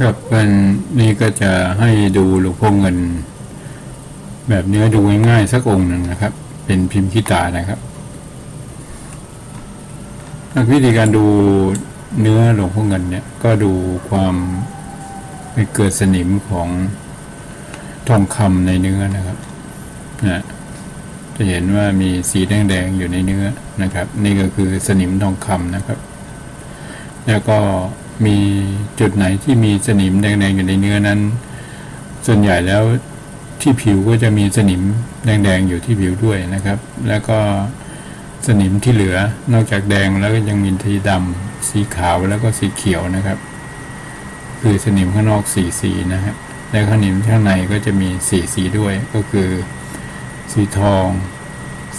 ครับวันนี้ก็จะให้ดูหลวงพ่อเงิน แบบเนื้อดูง่ายๆสักองค์หนึ่งนะครับ เป็นพิมพ์ขี้ตานะครับวิธีการดูเนื้อหลวงพ่อเงินเนี่ยก็ดูความเกิดสนิมของทองคำในเนื้อนะครับนะจะเห็นว่ามีสีแดงๆอยู่ในเนื้อนะครับ นี่ก็คือสนิมทองคำนะครับ แล้วก็ มีจุดไหนที่มีสนิมแดงๆอยู่ในเนื้อนั้น ส่วนใหญ่แล้วที่ผิวก็จะมีสนิมแดงๆอยู่ที่ผิวด้วยนะครับ แล้วก็สนิมที่เหลือนอกจากแดงแล้วก็ยังมีสีดำสีขาวแล้วก็สีเขียวนะครับ คือสนิมข้างนอกสีสีนะครับแล้วสนิมข้างในก็จะมีสีสีด้วยก็คือ สีทอง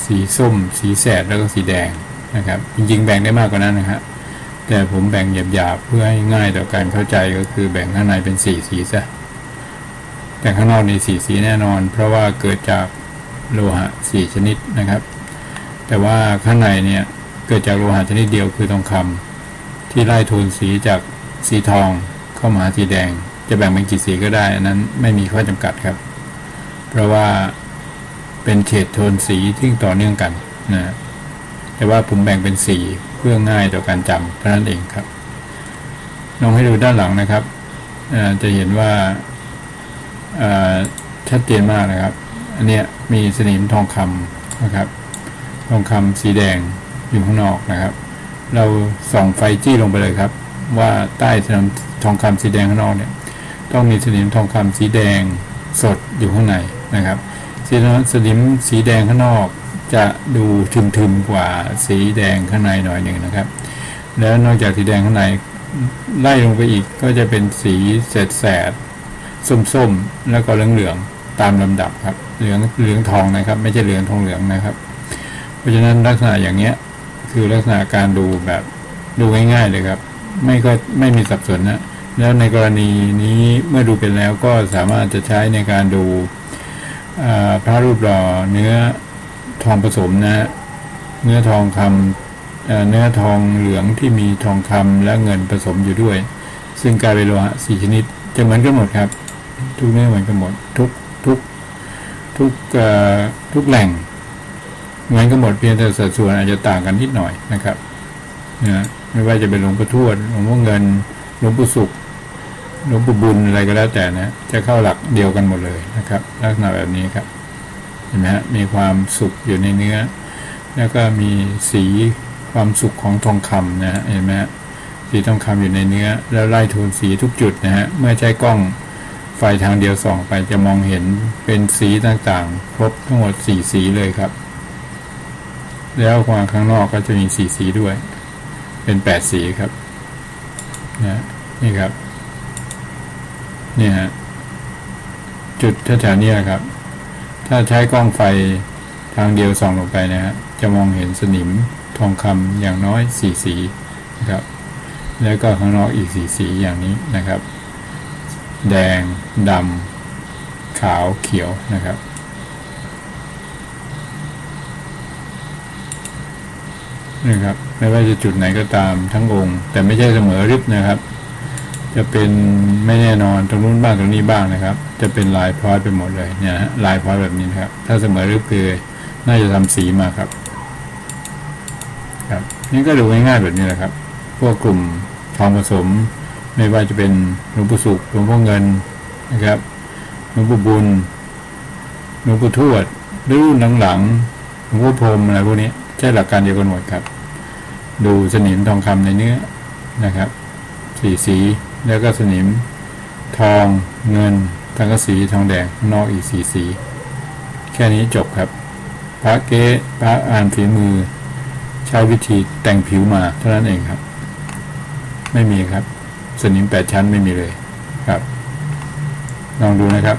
สีส้ม สีแสดแล้วก็สีแดงนะครับ จริงๆแบ่งได้มากกว่านั้นนะครับ แต่ผมแบ่งหยาบๆเพื่อให้ง่ายต่อการเข้าใจก็คือแบ่งข้างในเป็นสี่สีซะแต่ข้างนอกนี่สีสีแน่นอน เพราะว่าเกิดจากโลหะสี่ชนิดนะครับ แต่ว่าข้างในเนี่ยเกิดจากโลหะชนิดเดียวคือทองคำที่ไล่โทนสีจากสีทองเข้ามาสีแดง จะแบ่งเป็นกี่สีก็ได้อันนั้นไม่มีข้อจำกัดครับ เพราะว่าเป็นเฉดโทนสีที่ต่อเนื่องกันนะแต่ว่าผมแบ่งเป็นสีเพื่อง่ายต่อการจำเท่านั้นเองครับลองให้ดูด้านหลังนะครับจะเห็นว่าชัดเจนมากนะครับ อันเนี้ยมีสนิมทองคำนะครับ ทองคำสีแดงอยู่ข้างนอกนะครับ เราส่องไฟจี้ลงไปเลยครับ ว่าใต้สนิมทองคำสีแดงข้างนอกเนี่ยต้องมีสนิมทองคำสีแดงสดอยู่ข้างในนะครับสีสนิมสีแดงข้างนอก จะดูทึมๆกว่าสีแดงข้างในหน่อยหนึ่งนะครับ แล้วนอกจากสีแดงข้างในไล่ลงไปอีกก็จะเป็นสีแสดแสดส้มๆ แล้วก็เหลืองๆ ตามลำดับครับ เหลืองเหลืองทองนะครับ ไม่ใช่เหลืองทองเหลืองนะครับ เพราะฉะนั้นลักษณะอย่างเงี้ยคือลักษณะการดูแบบดูง่ายๆเลยครับ ไม่ก็ไม่มีสับสนนะแล้วในกรณีนี้เมื่อดูเป็นแล้วก็สามารถจะใช้ในการดูพระรูปหล่อเนื้อ ทองผสมนะเนื้อทองคำเนื้อทองเหลืองที่มีทองคำและเงินผสมอยู่ด้วย ซึ่งกลายเป็นโลหะสี่ชนิด จะเหมือนกันหมดครับ ทุกเนื้อเหมือนกันหมด ทุกทุกทุกทุกแหล่งเหมือนกันหมดเพียงแต่สัดส่วนอาจจะต่างกันนิดหน่อยนะครับนะไม่ว่าจะเป็นหลวงปู่ทวดหลวงพ่อเงินหลวงปู่สุขหลวงปู่บุญอะไรก็แล้วแต่นะจะเข้าหลักเดียวกันหมดเลยนะครับ ลักษณะแบบนี้ครับ ห็นไหมฮะมีความสุขอยู่ในเนื้อ แล้วก็มีสีความสุขของทองคำนะฮะเห็นไหมฮะสีทองคำอยู่ในเนื้อ แล้วไล่โทนสีทุกจุดนะฮะเมื่อใช้กล้องไฟทางเดียวส่องไปจะมองเห็นเป็นสีต่างๆ ครบทั้งหมดสี่สีเลยครับ แล้วความข้างนอกก็จะมีสีสีด้วย เป็นแปดสีครับนะนี่ครับนี่ยจุดแถวๆนี้ครับ ถ้าใช้กล้องไฟทางเดียวส่องลงไปนะฮะจะมองเห็นสนิมทองคำอย่างน้อยสีสีนะครับแล้วก็ข้างนอกอีกสีสีอย่างนี้นะครับ แดงดำขาวเขียวนะครับ นะครับ ไม่ว่าจะจุดไหนก็ตามทั้งองค์ แต่ไม่ใช่เสมอริบนะครับ จะเป็นไม่แน่นอนตรงนู้นบ้างตรงนี้บ้างนะครับ จะเป็นลายพลอยไปหมดเลยเนี่ยลายพลอยแบบนี้นะครับ ถ้าเสมอริบคือน่าจะทำสีมาครับ ครับ นี่ก็ดูง่ายๆแบบนี้แหละครับ พวกกลุ่มทองผสม ไม่ว่าจะเป็นหลวงปู่สุขหลวงพ่อเงินนะครับหลวงปู่บุญหลวงปู่ทวดรุ่นหลังๆหลวงพ่อพรมอะไรพวกนี้ใช้หลักการเดียวกันหมดครับ ดูสนิมทองคำในเนื้อนะครับ สีสี แล้วก็สนิม ทองเงินทังกสีทองแดงนอกอีกสีสี แค่นี้จบครับ พระเก๊พระอ่านฝีมือ ใช้วิธีแต่งผิวมาเท่านั้นเองครับ ไม่มีครับ สนิมแปดชั้นไม่มีเลยครับ ลองดูนะครับ